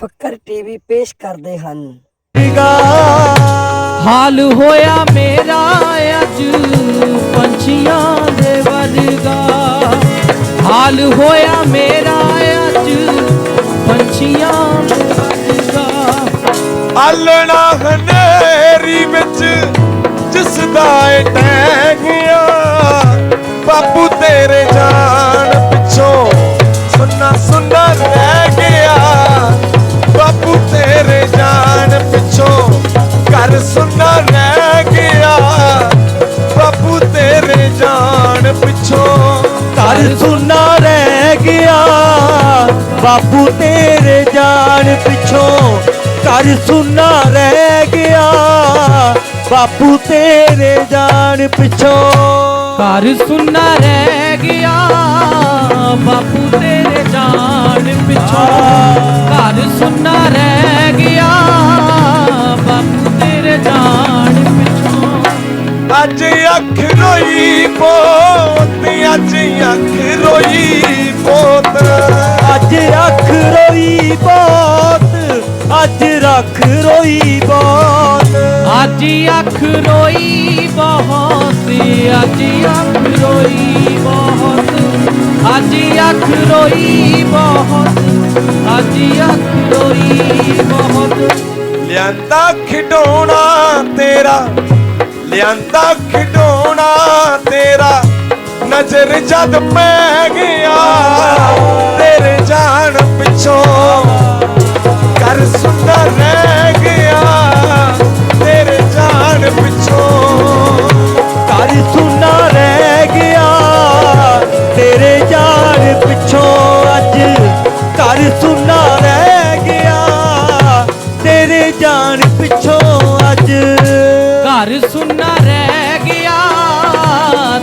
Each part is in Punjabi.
ਫੱਕਰ ਟੀਵੀ ਪੇਸ਼ ਕਰਦੇ ਹਨ। ਹਾਲ ਹੋਇਆ ਮੇਰਾ ਅੱਜ ਪੰਛੀਆਂ ਦੇ ਵਰਗਾ। ਹਾਲ ਹੋਇਆ ਮੇਰਾ ਅੱਜ ਪੰਛੀਆਂ ਦੇ ਵਰਗਾ। ਆਲਣਾ ਹਨੇਰੀ ਵਿੱਚ ਜਿਸ ਦਾ ਏ ਸੁੰਨਾ ਰਹਿ ਗਿਆ ਬਾਪੂ ਤੇਰੇ ਜਾਣ ਪਿੱਛੋਂ। ਘਰ ਸੁਨਾ ਰਹਿ ਗਿਆ। ਬਾਪੂ ਤੇਰੇ ਜਾਣ ਪਿੱਛੋਂ। ਘਰ ਸੁਨਾ ਰਹਿ ਗਿਆ। ਬਾਪੂ ਤੇਰੇ ਜਾਣ ਪਿੱਛੋਂ। ਘਰ ਸੁਨਾ ਰਹਿ ਗਿਆ। ਬਾਪੂ ਤੇਰੇ ਜਾਣ ਪਿੱਛੋਂ। ਘਰ ਸੁੰਨਾ ਅੱਖ ਰੋਈ ਪੋਤ ਅੱਜ ਅੱਖ ਰੋਈ ਪੋਤ। ਅੱਜ ਅੱਖ ਰੋਈ ਬਹੁਤ ਅੱਜ ਰੱਖ ਰੋਈ ਬਹੁਤ ਅੱਜ ਅੱਖ ਰੋਈ ਬਹੁਤ ਅੱਜ ਅੱਖ ਰੋਈ ਬਹੁਤ ਅੱਜ ਅੱਖ ਰੋਈ ਬਹੁਤ ਅੱਜ ਅੱਖ ਰੋਈ ਬਹੁਤ ਲਿਆਂਦਾ ਖਿਡੌਣਾ ਤੇਰਾ ਲਿਆਂਦਾ ਖਿਡੋਣਾ ਤੇਰਾ ਨਜ਼ਰ ਜਦ ਪੈ ਗਿਆ ਤੇਰੇ ਜਾਣ ਪਿੱਛੋਂ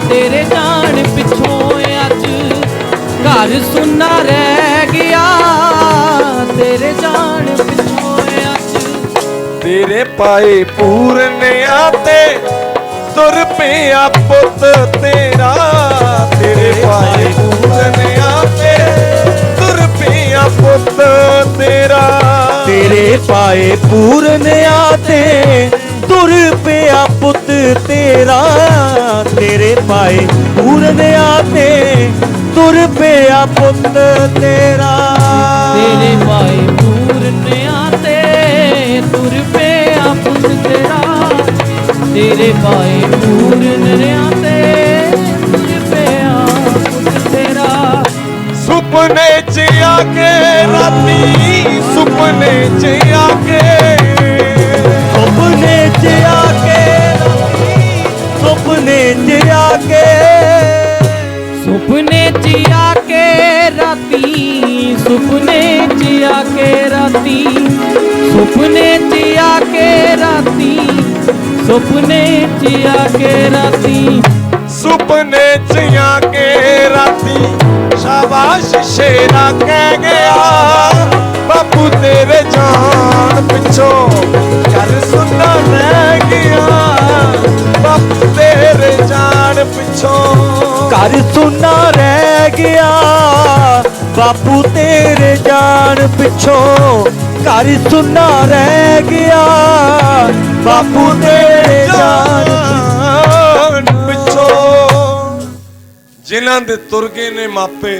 ਤੇਰੇ ਜਾਣ ਪਿੱਛੋਂ ਅੱਜ ਘਰ ਸੁੰਨਾ ਰਹਿ ਗਿਆ। ਤੇਰੇ ਜਾਣ ਪਿੱਛੋਂ ਅੱਜ ਤੇਰੇ ਪਾਏ ਪੂਰਨਿਆਂ ਤੇ ਤੁਰ ਪਿਆ ਪੁੱਤ ਤੇਰਾ। ਤੇਰੇ ਪਾਏ ਪੂਰਨਿਆਂ ਤੇ ਤੁਰ ਪਿਆ ਪੁੱਤ ਤੇਰਾ। ਤੇਰੇ ਪਾਏ ਪੂਰਨਿਆਂ ਤੇ ਪੁੱਤ ਤੇਰਾ ਤੇਰੇ ਪਾਏ ਪੂਰਨਿਆਂ ਤੇ ਤੁਰ ਪਿਆ ਪੁੱਤ ਤੇਰਾ। ਤੇਰੇ ਪਾਏ ਪੂਰਨਿਆਂ ਤੇ ਤੁਰ ਪਿਆ ਪੁੱਤ ਤੇਰਾ। ਤੇਰੇ ਪਾਏ ਪੂਰਨਿਆਂ ਤੇ ਤੁਰ ਪਿਆ ਪੁੱਤ ਤੇਰਾ। ਸੁਪਨੇ ਚ ਆ ਕੇ ਰਾਤੀ ਸੁਪਨੇ ਚ ਕੇ ਸੁਪਨੇ ਚ ਆ ਕੇ ਰਾਤੀ ਸੁਪਨੇ ਚ ਆ ਕੇ ਰਾਤੀ ਸੁਪਨੇ ਚ ਆ ਕੇ ਰਾਤੀ ਸੁਪਨੇ ਚ ਆ ਕੇ ਰਾਤੀ। ਸੁਪਨੇ ਚ ਆ ਕੇ ਰਾਤੀ ਸ਼ਾਬਾਸ਼ ਸ਼ੇਰਾ ਕਹਿ ਗਿਆ ਬਾਪੂ ਤੇਰੇ ਜਾਨ ਪਿੱਛੋਂ ਕਰ ਸੁਣਾ ਰਹਿ ਗਿਆ। ਘਰ ਸੁਨਾ ਰਹਿ ਗਿਆ, ਬਾਪੂ ਤੇਰੇ ਜਾਣ ਪਿੱਛੋਂ। ਘਰ ਸੁਨਾ ਰਹਿ ਗਿਆ, ਬਾਪੂ ਤੇਰੇ ਜਾਣ ਪਿੱਛੋਂ। ਜਿਨ੍ਹਾਂ ਦੇ ਤੁਰਗੇ ਨੇ ਮਾਪੇ